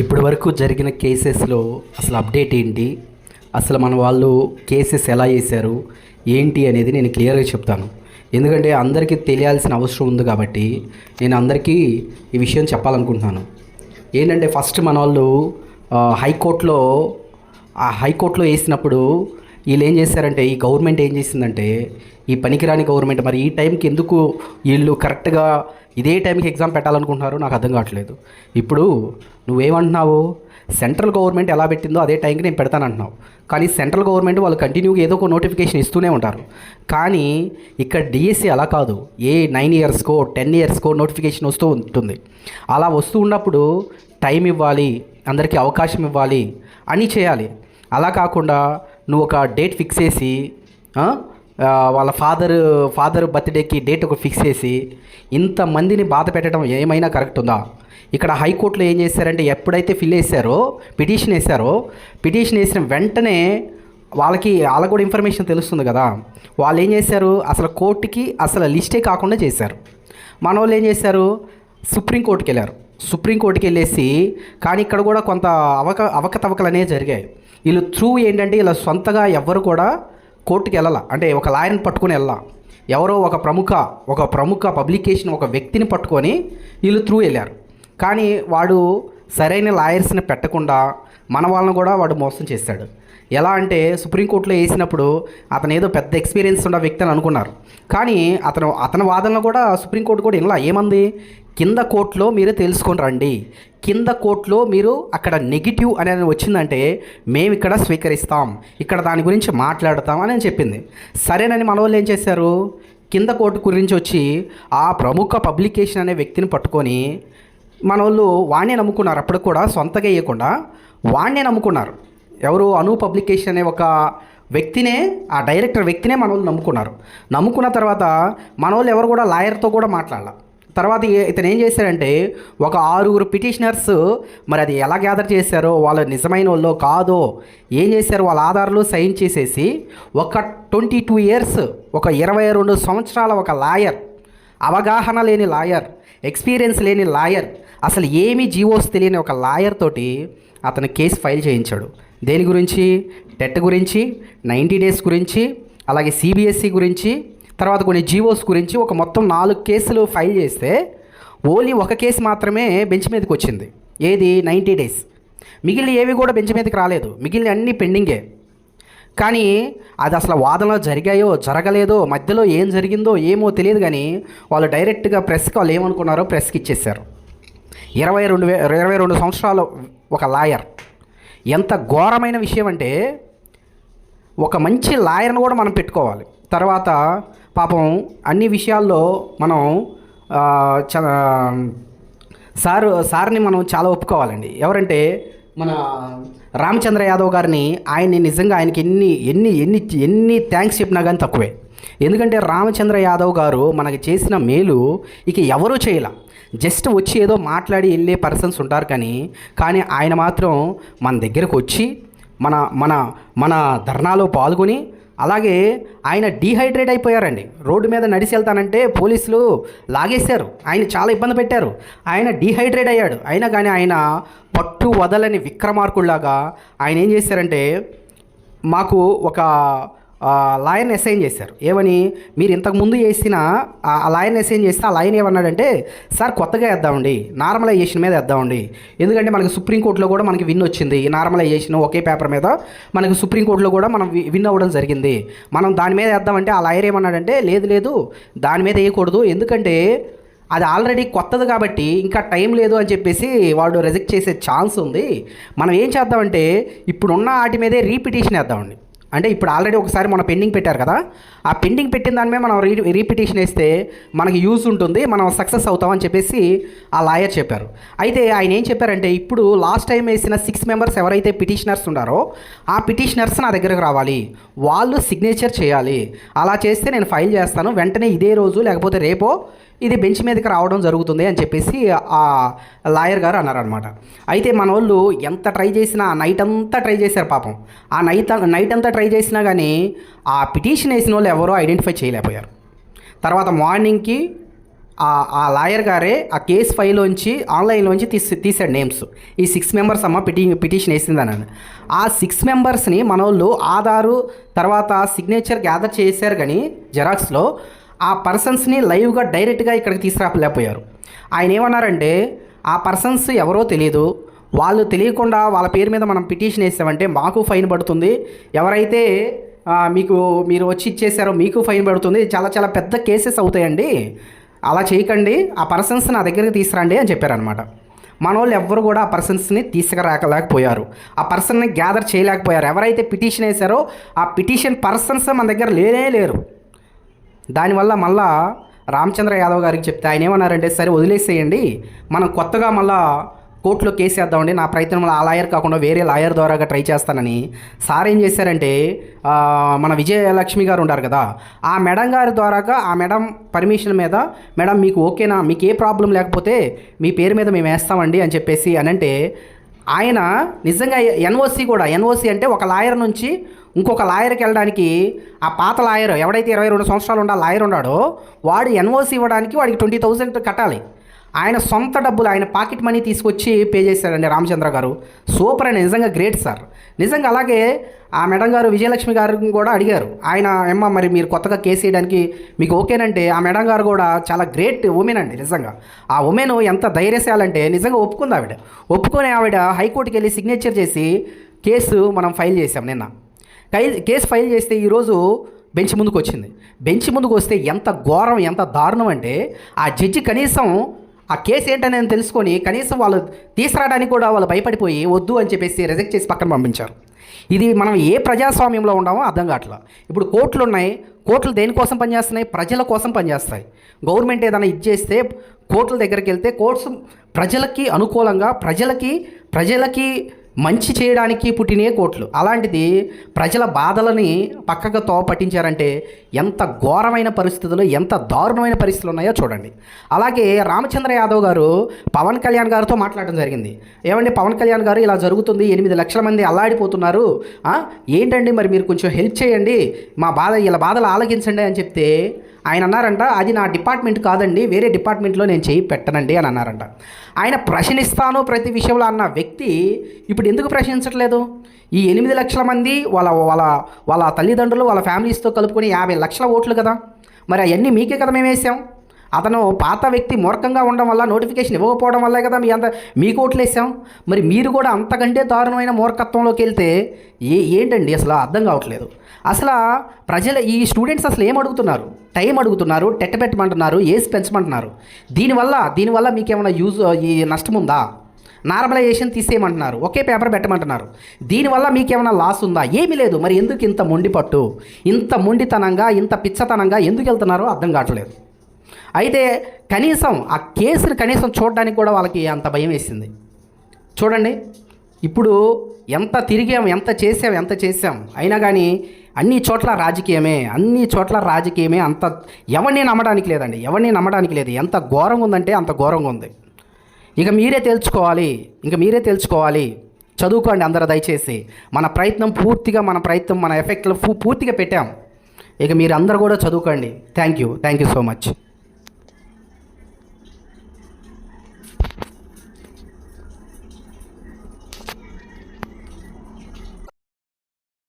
ఇప్పటి వరకు జరిగిన కేసెస్లో అసలు అప్డేట్ ఏంటి? అసలు మన వాళ్ళు కేసెస్ ఎలా చేశారు ఏంటి అనేది నేను క్లియర్గా చెప్తాను. ఎందుకంటే అందరికీ తెలియాల్సిన అవసరం ఉంది కాబట్టి నేను అందరికీ ఈ విషయం చెప్పాలనుకుంటున్నాను. ఏంటంటే ఫస్ట్ మన వాళ్ళు హైకోర్టులో ఆ హైకోర్టులో వేసినప్పుడు వీళ్ళు ఏం చేశారంటే ఈ గవర్నమెంట్ ఏం చేసిందంటే ఈ పనికిరాని గవర్నమెంట్ మరి ఈ టైంకి ఎందుకు వీళ్ళు కరెక్ట్గా ఇదే టైంకి ఎగ్జామ్ పెట్టాలనుకుంటున్నారు నాకు అర్థం కావట్లేదు. ఇప్పుడు నువ్వేమంటున్నావు సెంట్రల్ గవర్నమెంట్ ఎలా పెట్టిందో అదే టైంకి నేను పెడతానంటున్నావు. కానీ సెంట్రల్ గవర్నమెంట్ వాళ్ళు కంటిన్యూగా ఏదో ఒక నోటిఫికేషన్ ఇస్తూనే ఉంటారు. కానీ ఇక్కడ డిఎస్సి అలా కాదు. ఏ నైన్ ఇయర్స్కో టెన్ ఇయర్స్కో నోటిఫికేషన్ వస్తూ ఉంటుంది. అలా వస్తూ ఉన్నప్పుడు టైం ఇవ్వాలి అందరికీ అవకాశం ఇవ్వాలి అని చేయాలి. అలా కాకుండా నువ్వు ఒక డేట్ ఫిక్స్ చేసి వాళ్ళ ఫాదర్ ఫాదర్ బర్త్డేకి డేట్ ఒక ఫిక్స్ చేసి ఇంతమందిని బాధ పెట్టడం ఏమైనా కరెక్ట్ ఉందా? ఇక్కడ హైకోర్టులో ఏం చేశారంటే ఎప్పుడైతే ఫిల్ వేశారో పిటిషన్ వేశారో పిటిషన్ వేసిన వెంటనే వాళ్ళకి వాళ్ళకు కూడా ఇన్ఫర్మేషన్ తెలుస్తుంది కదా. వాళ్ళు ఏం చేశారు? అసలు కోర్టుకి అసలు లిస్టే కాకుండా చేశారు. మన వాళ్ళు ఏం చేశారు? సుప్రీంకోర్టుకి వెళ్ళారు సుప్రీంకోర్టుకి వెళ్ళేసి కానీ ఇక్కడ కూడా కొంత అవక అవకతవకలు అనేవి జరిగాయి. వీళ్ళు త్రూ ఏంటంటే ఇలా సొంతగా ఎవ్వరు కూడా కోర్టుకి వెళ్ళాల. అంటే ఒక లాయర్ని పట్టుకొని వెళ్ళాల. ఎవరో ఒక ప్రముఖ ఒక ప్రముఖ పబ్లికేషన్ ఒక వ్యక్తిని పట్టుకొని వీళ్ళు త్రూ వెళ్ళారు. కానీ వాడు సరైన లాయర్స్ని పెట్టకుండా మన వాళ్ళని కూడా వాడు మోసం చేశాడు. ఎలా అంటే సుప్రీంకోర్టులో వేసినప్పుడు అతను ఏదో పెద్ద ఎక్స్పీరియన్స్ ఉన్న వ్యక్తి అని అనుకున్నారు. కానీ అతను అతని వాదనలు కూడా సుప్రీంకోర్టు కూడా ఇలా ఏమంది? కింద కోర్టులో మీరు తెలుసుకొని రండి. కింద కోర్టులో మీరు అక్కడ నెగిటివ్ అనేది వచ్చిందంటే మేము ఇక్కడ స్వీకరిస్తాం. ఇక్కడ దాని గురించి మాట్లాడతాం అని చెప్పింది. సరేనని మన వాళ్ళు ఏం చేశారు? కింద కోర్టు గురించి వచ్చి ఆ ప్రముఖ పబ్లికేషన్ అనే వ్యక్తిని పట్టుకొని మన వాళ్ళు వాణ్ణే నమ్ముకున్నారు. అప్పుడు కూడా సొంతగా వేయకుండా వాణ్ణే నమ్ముకున్నారు. ఎవరు అను పబ్లికేషన్ అనే ఒక వ్యక్తినే ఆ డైరెక్టర్ వ్యక్తినే మన వాళ్ళు నమ్ముకున్నారు. నమ్ముకున్న తర్వాత మన వాళ్ళు ఎవరు కూడా లాయర్తో కూడా మాట్లాడాల. తర్వాత ఇతను ఏం చేశాడంటే ఒక ఆరుగురు పిటిషనర్స్ మరి అది ఎలా గ్యాదర్ చేశారో వాళ్ళ నిజమైన వాళ్ళు కాదో ఏం చేశారు వాళ్ళ ఆధారాలు సైన్ చేసేసి ఒక ట్వంటీ టూ ఇయర్స్ ఒక ఇరవై రెండు సంవత్సరాల ఒక లాయర్ అవగాహన లేని లాయర్ ఎక్స్పీరియన్స్ లేని లాయర్ అసలు ఏమీ జీవోస్ తెలియని ఒక లాయర్ తోటి అతను కేసు ఫైల్ చేయించాడు. దేని గురించి? టెట్ గురించి నైంటీ డేస్ గురించి అలాగే సిబిఎస్ఈ గురించి తర్వాత కొన్ని జీవోస్ గురించి ఒక మొత్తం నాలుగు కేసులు ఫైల్ చేస్తే ఓన్లీ ఒక కేసు మాత్రమే బెంచ్ మీదకి వచ్చింది. ఏది? Ninety days. మిగిలిన ఏవి కూడా బెంచ్ మీదకి రాలేదు. మిగిలిన అన్నీ పెండింగే. కానీ అది అసలు వాదనలు జరిగాయో జరగలేదో మధ్యలో ఏం జరిగిందో ఏమో తెలియదు కానీ వాళ్ళు డైరెక్ట్గా ప్రెస్కి వాళ్ళు ఏమనుకున్నారో ప్రెస్కి ఇచ్చేసారు ఇరవై రెండు వే ఇరవై రెండు సంవత్సరాలు ఒక లాయర్. ఎంత ఘోరమైన విషయం అంటే ఒక మంచి లాయర్ని కూడా మనం పెట్టుకోవాలి. తర్వాత పాపం అన్ని విషయాల్లో మనం చ సార్ సార్ని మనం చాలా ఒప్పుకోవాలండి. ఎవరంటే మన రామచంద్ర యాదవ్ గారిని ఆయన్ని నిజంగా ఆయనకి ఎన్ని ఎన్ని ఎన్ని ఎన్ని థ్యాంక్స్ చెప్పినా కానీ తక్కువే. ఎందుకంటే రామచంద్ర యాదవ్ గారు మనకి చేసిన మేలు ఇక ఎవరూ చేయలే. జస్ట్ వచ్చి ఏదో మాట్లాడి వెళ్ళే పర్సన్స్ ఉంటారు కానీ కానీ ఆయన మాత్రం మన దగ్గరకు వచ్చి మన మన మన ధర్నాలో పాల్గొని అలాగే ఆయన డీహైడ్రేట్ అయిపోయారండి. రోడ్డు మీద నడిచి వెళ్తానంటే పోలీసులు లాగేశారు. ఆయన చాలా ఇబ్బంది పెట్టారు. ఆయన డీహైడ్రేట్ అయ్యాడు. అయినా కానీ ఆయన పట్టు వదలని విక్రమార్కుల్లాగా ఆయన ఏం చేశారంటే మాకు ఒక లాయన్ అసైన్ చేశారు. ఏమని? మీరు ఇంతకుముందు వేసిన ఆ ఆ అసైన్ చేస్తే ఆ లాయన్ ఏమన్నాడంటే సార్ కొత్తగా వేద్దామండి. నార్మలైజేషన్ మీద వేద్దామండి. ఎందుకంటే మనకి సుప్రీంకోర్టులో కూడా మనకి విన్ వచ్చింది. ఈ నార్మలైజేషన్ ఒకే పేపర్ మీద మనకి సుప్రీంకోర్టులో కూడా మనం వి- విన్ అవ్వడం జరిగింది. మనం దాని మీద వేద్దామంటే ఆ లాయర్ ఏమన్నాడంటే లేదు లేదు. దాని మీద వేయకూడదు. ఎందుకంటే అది ఆల్రెడీ కొత్తది కాబట్టి ఇంకా టైం లేదు అని చెప్పేసి వాడు రిజెక్ట్ చేసే ఛాన్స్ ఉంది. మనం ఏం చేద్దామంటే ఇప్పుడున్న వాటి మీదే రీపిటిషన్ వేద్దామండి. అంటే ఇప్పుడు ఆల్రెడీ ఒకసారి మనం పెండింగ్ పెట్టారు కదా ఆ పెండింగ్ పెట్టిన దాని మీద మనం రీ రీపిటిషన్ వేస్తే మనకి యూజ్ ఉంటుంది మనం సక్సెస్ అవుతామని చెప్పేసి ఆ లాయర్ చెప్పారు. అయితే ఆయన ఏం చెప్పారంటే ఇప్పుడు లాస్ట్ టైం వేసిన సిక్స్ మెంబర్స్ ఎవరైతే పిటిషనర్స్ ఉన్నారో ఆ పిటిషనర్స్ నా దగ్గరకు రావాలి. వాళ్ళు సిగ్నేచర్ చేయాలి. అలా చేస్తే నేను ఫైల్ చేస్తాను వెంటనే ఇదే రోజు లేకపోతే రేపో ఇది బెంచ్ మీదకి రావడం జరుగుతుంది అని చెప్పేసి ఆ లాయర్ గారు అన్నారనమాట అయితే మన వాళ్ళు ఎంత ట్రై చేసినా నైట్ అంతా ట్రై చేశారు పాపం. ఆ నైట్ నైట్ అంతా ట్రై ట్రై చేసినా కానీ ఆ పిటిషన్ వేసిన వాళ్ళు ఎవరో ఐడెంటిఫై చేయలేకపోయారు. తర్వాత మార్నింగ్కి ఆ లాయర్ గారే ఆ కేసు ఫైల్లోంచి ఆన్లైన్లోంచి తీసి తీసాడు నేమ్స్. ఈ సిక్స్ మెంబర్స్ అమ్మ పిటి పిటిషన్ వేసిందన్నాను ఆ సిక్స్ మెంబర్స్ని మన వాళ్ళు ఆధారు తర్వాత సిగ్నేచర్ గ్యాదర్ చేశారు కానీ జెరాక్స్లో ఆ పర్సన్స్ని లైవ్గా డైరెక్ట్గా ఇక్కడికి తీసుకురాలేకపోయారు. ఆయన ఏమన్నారంటే ఆ పర్సన్స్ ఎవరో తెలియదు వాళ్ళు తెలియకుండా వాళ్ళ పేరు మీద మనం పిటిషన్ వేసామంటే మాకు ఫైన్ పడుతుంది. ఎవరైతే మీకు మీరు వచ్చి ఇచ్చేసారో మీకు ఫైన్ పడుతుంది. చాలా చాలా పెద్ద కేసెస్ అవుతాయండి. అలా చేయకండి. ఆ పర్సన్స్ నా దగ్గరికి తీసుకురండి అని చెప్పారనమాట మన వాళ్ళు ఎవ్వరు కూడా ఆ పర్సన్స్ని తీసుకురాకలేకపోయారు. ఆ పర్సన్ని గ్యాదర్ చేయలేకపోయారు. ఎవరైతే పిటిషన్ వేశారో ఆ పిటిషన్ పర్సన్స్ మన దగ్గర లేనే లేరు. దానివల్ల మళ్ళా రామచంద్ర యాదవ్ గారికి చెప్తే ఆయన ఏమన్నారంటే సరే వదిలేసేయండి. మనం కొత్తగా మళ్ళా కోర్టులో కేసు వేద్దామండి. నా ప్రయత్నం ఆ లాయర్ కాకుండా వేరే లాయర్ ద్వారాగా ట్రై చేస్తానని. సార్ ఏం చేశారంటే మన విజయలక్ష్మి గారు ఉంటారు కదా ఆ మేడం గారి ద్వారాగా ఆ మేడం పర్మిషన్ మీద మేడం మీకు ఓకేనా? మీకు ఏ ప్రాబ్లం లేకపోతే మీ పేరు మీద మేము వేస్తామండి అని చెప్పేసి అని అంటే ఆయన నిజంగా ఎన్ఓసి కూడా ఎన్ఓసి అంటే ఒక లాయర్ నుంచి ఇంకొక లాయర్కి వెళ్ళడానికి ఆ పాత లాయర్ ఎవడైతే ఇరవై రెండు సంవత్సరాలు ఉండాలి లాయర్ ఉన్నాడో వాడు ఎన్ఓసి ఇవ్వడానికి వాడికి ట్వంటీ థౌజండ్ కట్టాలి. ఆయన సొంత డబ్బులు ఆయన పాకెట్ మనీ తీసుకొచ్చి పే చేశారండి రామచంద్ర గారు. సూపర్ అండి నిజంగా గ్రేట్ సార్. నిజంగా అలాగే ఆ మేడం గారు విజయలక్ష్మి గారు కూడా అడిగారు. ఆయన ఏమ్మ మరి మీరు కొత్తగా కేసు వేయడానికి మీకు ఓకేనంటే ఆ మేడం గారు కూడా చాలా గ్రేట్ ఉమెన్ అండి నిజంగా. ఆ ఉమెన్ ఎంత ధైర్యశాలంటే నిజంగా ఒప్పుకుంది ఆవిడ. ఒప్పుకొని ఆవిడ హైకోర్టుకి వెళ్ళి సిగ్నేచర్ చేసి కేసు మనం ఫైల్ చేసాం నిన్న. ఫైల్ కేసు ఫైల్ చేస్తే ఈరోజు బెంచ్ ముందుకు వచ్చింది బెంచ్ ముందుకు వస్తే ఎంత ఘోరం ఎంత దారుణం అంటే ఆ జడ్జి కనీసం ఆ కేసు ఏంటనేది తెలుసుకొని కనీసం వాళ్ళు తీసుకురావడానికి కూడా వాళ్ళు భయపడిపోయి వద్దు అని చెప్పేసి రిజెక్ట్ చేసి పక్కన పంపించారు. ఇది మనం ఏ ప్రజాస్వామ్యంలో ఉన్నామో అర్థం కావట్లా. ఇప్పుడు కోర్టులు ఉన్నాయి. కోర్టులు దేనికోసం పనిచేస్తున్నాయి? ప్రజల కోసం పనిచేస్తాయి. గవర్నమెంట్ ఏదైనా ఇచ్చేస్తే కోర్టుల దగ్గరికి వెళ్తే కోర్ట్స్ ప్రజలకి అనుకూలంగా ప్రజలకి ప్రజలకి మంచి చేయడానికి పుట్టినే కోట్లు. అలాంటిది ప్రజల బాధలని పక్కకు తోవ పట్టించారంటే ఎంత ఘోరమైన పరిస్థితులు ఎంత దారుణమైన పరిస్థితులు ఉన్నాయో చూడండి. అలాగే రామచంద్ర యాదవ్ గారు పవన్ కళ్యాణ్ గారితో మాట్లాడడం జరిగింది. ఏమండి పవన్ కళ్యాణ్ గారు ఇలా జరుగుతుంది ఎనిమిది లక్షల మంది అల్లాడిపోతున్నారు ఏంటండి మరి మీరు కొంచెం హెల్ప్ చేయండి మా బాధ ఇలా బాధలు ఆలగించండి అని చెప్తే ఆయన అన్నారంట అది నా డిపార్ట్మెంట్ కాదండి వేరే డిపార్ట్మెంట్లో నేను చేయి పెట్టనండి అని అన్నారంట. ఆయన ప్రశ్నిస్తాను ప్రతి విషయంలో అన్న వ్యక్తి ఇప్పుడు ఎందుకు ప్రశ్నించట్లేదు? ఈ ఎనిమిది లక్షల మంది వాళ్ళ వాళ్ళ వాళ్ళ తల్లిదండ్రులు వాళ్ళ ఫ్యామిలీస్తో కలుపుకొని యాభై లక్షల ఓట్లు కదా. మరి అవన్నీ మీకే కదా మేము వేసాం అతను పాత వ్యక్తి మూర్ఖంగా ఉండడం వల్ల నోటిఫికేషన్ ఇవ్వకపోవడం వల్లే కదా మీ అంత మీకు ఓట్లేసాం. మరి మీరు కూడా అంతకంటే దారుణమైన మూర్ఖత్వంలోకి వెళ్తే ఏ ఏంటండి? అసలు అర్థం కావట్లేదు. అసలు ప్రజల ఈ స్టూడెంట్స్ అసలు ఏం అడుగుతున్నారు? టైం అడుగుతున్నారు టెట్ పెట్టమంటున్నారు ఏసి పెంచమంటున్నారు. దీనివల్ల దీనివల్ల మీకు ఏమైనా యూజ్ ఈ నష్టం ఉందా నార్మలైజేషన్ తీసేయమంటున్నారు ఒకే పేపర్ పెట్టమంటున్నారు. దీనివల్ల మీకేమైనా లాస్ ఉందా ఏమీ లేదు. మరి ఎందుకు ఇంత మొండిపట్టు? ఇంత మొండితనంగా ఇంత పిచ్చతనంగా ఎందుకు వెళ్తున్నారో అర్థం కావట్లేదు. అయితే కనీసం ఆ కేసును కనీసం చూడడానికి కూడా వాళ్ళకి అంత భయం వేసింది. చూడండి ఇప్పుడు ఎంత తిరిగాం ఎంత చేసాం ఎంత చేసాం అయినా కానీ అన్ని చోట్ల రాజకీయమే అన్ని చోట్ల రాజకీయమే అంత ఎవరిని నమ్మడానికి లేదండి ఎవరిని నమ్మడానికి లేదు. ఎంత ఘోరంగా ఉందంటే అంత ఘోరంగా ఉంది. ఇక మీరే తెలుసుకోవాలి ఇంక మీరే తెలుసుకోవాలి. చదువుకోండి అందరూ దయచేసి. మన ప్రయత్నం పూర్తిగా మన ప్రయత్నం మన ఎఫెక్ట్లో పూర్తిగా పెట్టాం. ఇక మీరు అందరూ కూడా చదువుకోండి. Thank you thank you so much.